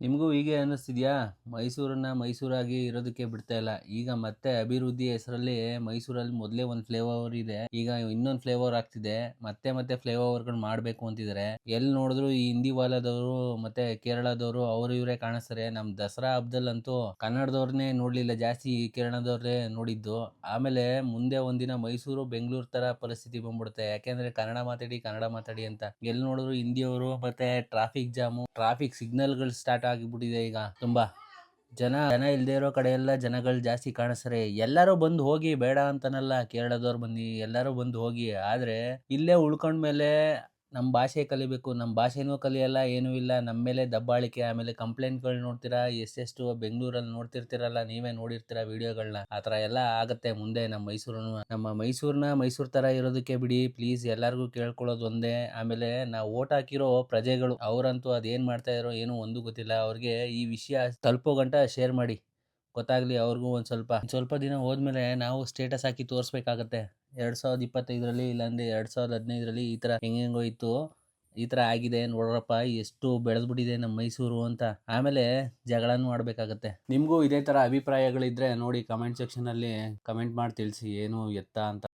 ನಿಮಗೂ ಹೀಗೆ ಅನ್ನಿಸ್ತಿದ್ಯಾ? ಮೈಸೂರನ್ನು ಮೈಸೂರಾಗಿ ಇರೋದಕ್ಕೆ ಬಿಡ್ತಾ ಇಲ್ಲ. ಈಗ ಮತ್ತೆ ಅಭಿವೃದ್ಧಿ ಹೆಸರಲ್ಲಿ ಮೈಸೂರಲ್ಲಿ ಮೊದಲೇ ಒಂದು ಫ್ಲೇವರ್ ಇದೆ. ಈಗ ಇನ್ನೊಂದು ಫ್ಲೇವರ್ ಆಗ್ತಿದೆ. ಮತ್ತೆ ಮತ್ತೆ ಫ್ಲೇವರ್ಗಳು ಮಾಡಬೇಕು ಅಂತಿದ್ದಾರೆ ಎಲ್ಲಿ ನೋಡಿದ್ರು ಈ ಹಿಂದಿ ವಾಲದವರು ಮತ್ತೆ ಕೇರಳದವರು ಅವರು ಇವರೇ ಕಾಣಿಸ್ತಾರೆ. ನಮ್ಮ ದಸರಾ ಹಬ್ಬದಲ್ಲಂತೂ ಕನ್ನಡದವ್ರನ್ನೇ ನೋಡಲಿಲ್ಲ. ಜಾಸ್ತಿ ಕೇರಳದವ್ರೇ ನೋಡಿದ್ದು. ಆಮೇಲೆ ಮುಂದೆ ಒಂದಿನ ಮೈಸೂರು, ಬೆಂಗಳೂರು ತರ ಪರಿಸ್ಥಿತಿ ಬಂದ್ಬಿಡುತ್ತೆ. ಯಾಕೆಂದ್ರೆ ಕನ್ನಡ ಮಾತಾಡಿ ಕನ್ನಡ ಮಾತಾಡಿ ಅಂತ. ಎಲ್ಲಿ ನೋಡಿದ್ರು ಹಿಂದಿಯವರು ಮತ್ತೆ ಟ್ರಾಫಿಕ್ ಜಾಮು ಟ್ರಾಫಿಕ್ ಸಿಗ್ನಲ್ಗಳು ಸ್ಟಾರ್ಟ್ ಆಗಿಬಿಟ್ಟಿದೆ ಈಗ. ತುಂಬಾ ಜನ ಜನ ಇಲ್ಲದೆ ಇರೋ ಕಡೆ ಎಲ್ಲ ಜನಗಳು ಜಾಸ್ತಿ ಕಾಣಿಸ್ತಾರೆ. ಎಲ್ಲರೂ ಬಂದು ಹೋಗಿ ಬೇಡ ಅಂತನಲ್ಲ ಕೇರಳದವ್ರು ಬನ್ನಿ ಎಲ್ಲರೂ ಬಂದು ಹೋಗಿ. ಆದರೆ ಇಲ್ಲೇ ಉಳ್ಕೊಂಡ್ಮೇಲೆ ನಮ್ಮ ಭಾಷೆ ಕಲಿಬೇಕು ನಮ್ಮ ಭಾಷೆನೂ ಕಲಿಯಲ್ಲ, ಏನೂ ಇಲ್ಲ. ನಮ್ಮ ಮೇಲೆ ದಬ್ಬಾಳಿಕೆ, ಆಮೇಲೆ ಕಂಪ್ಲೇಂಟ್ಗಳು ನೋಡ್ತೀರಾ? ಎಷ್ಟೆಷ್ಟು ಬೆಂಗಳೂರಲ್ಲಿ ನೋಡ್ತಿರ್ತೀರಲ್ಲ, ನೀವೇ ನೋಡಿರ್ತೀರ ವಿಡಿಯೋಗಳನ್ನ ಆ ಥರ ಎಲ್ಲ ಆಗುತ್ತೆ ಮುಂದೆ ನಮ್ಮ ಮೈಸೂರನ್ನು ನಮ್ಮ ಮೈಸೂರನ್ನ ಮೈಸೂರು ಥರ ಇರೋದಕ್ಕೆ ಬಿಡಿ. ಪ್ಲೀಸ್ ಎಲ್ಲರಿಗೂ ಕೇಳ್ಕೊಳ್ಳೋದು ಒಂದೇ. ಆಮೇಲೆ ನಾವು ಓಟ್ ಹಾಕಿರೋ ಪ್ರಜೆಗಳು, ಅವರಂತೂ ಅದೇನು ಮಾಡ್ತಾ ಇರೋ ಏನೂ ಒಂದು ಗೊತ್ತಿಲ್ಲ. ಅವ್ರಿಗೆ ಈ ವಿಷಯ ತಲುಪೋ ಗಂಟ ಶೇರ್ ಮಾಡಿ. ಗೊತ್ತಾಗ್ಲಿ ಅವ್ರಿಗೂ ಒಂದು ಸ್ವಲ್ಪ. ಸ್ವಲ್ಪ ದಿನ ಹೋದ್ಮೇಲೆ ನಾವು ಸ್ಟೇಟಸ್ ಹಾಕಿ ತೋರಿಸ್ಬೇಕಾಗತ್ತೆ. ಎರಡು ಸಾವಿರದ ಇಪ್ಪತ್ತೈದರಲ್ಲಿ ಇಲ್ಲಾಂದರೆ ಎರಡು ಸಾವಿರದ ಹದಿನೈದರಲ್ಲಿ ಈ ಥರ ಹೆಂಗೆಂಗೋ ಇತ್ತು. ಈ ಥರ ಆಗಿದೆ ನೋಡ್ರಪ್ಪ, ಎಷ್ಟು ಬೆಳೆದ್ಬಿಟ್ಟಿದೆ ನಮ್ಮ ಮೈಸೂರು ಅಂತ. ಆಮೇಲೆ ಜಗಳನೂ ಮಾಡಬೇಕಾಗತ್ತೆ. ನಿಮಗೂ ಇದೇ ಥರ ಅಭಿಪ್ರಾಯಗಳಿದ್ದರೆ ನೋಡಿ ಕಮೆಂಟ್ ಸೆಕ್ಷನಲ್ಲಿ ಕಮೆಂಟ್ ಮಾಡಿ ತಿಳಿಸಿ, ಏನು ಎತ್ತ ಅಂತ.